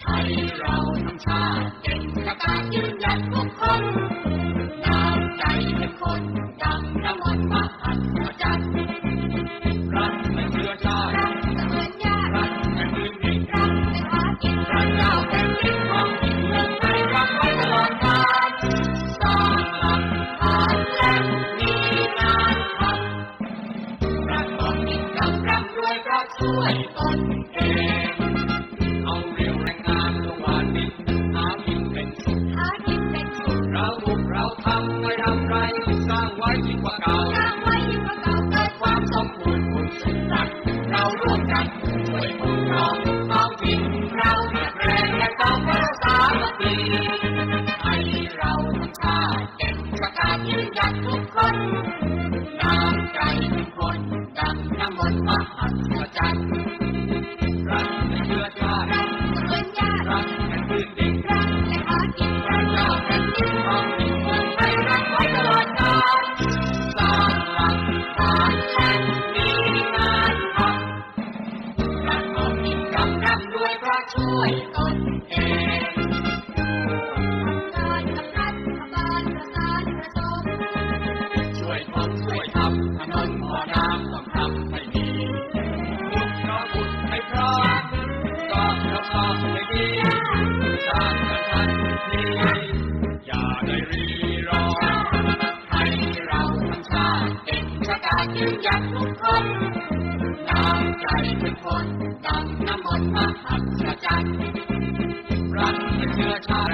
ไทยเราทั้งชาติเก่งกระกาศยืนหยัดทุกคนน้ำใจเป็นคนดังน้ำมันมหัศจรรย์รั เพราะช่วยตนเองเอาเรียวแรงงานลงมาดินหากินเป็นสุขหากินเป็นสุขเราบุกเราทำไม่ทำไรสร้างไว้ยิ่งกว่าเก่าสร้างไว้ยิ่งกว่าเก่าเกิเกิดความสมบูรณ์คุณสุขรักเราร่วมกันช่วยปกครองเอากินเราเรียกแรงและต้องรักษามัคคีให้เราทั้งชาติเก่งประกาศยืนหยัดทุกคน กในเชื้อชาติรักเสมือนญาติรักแผ่นดินดินรักในหากินรักเจ้าแผ่นดินของที่เมืองไทยรักไว้ตลอดกาลสร้างหลักฐานและมีงานทำรักของกินกับรักด้วยพระช่วยตนเองการกับรัฐบาลประสานประสมช่วยคนช่วยทำถนนบ่อน้ำต้องทำให้ดีขุ ก็สอบให้ดีสร้างกันทันทีอย่าได้รีรอให้เราทั้งชาติเก่งประกาศยืนหยัดทุกคนน้ำใจทุกคนดังน้ำมนต์มหัศจรรย์รักเป็นเชื้อชาติ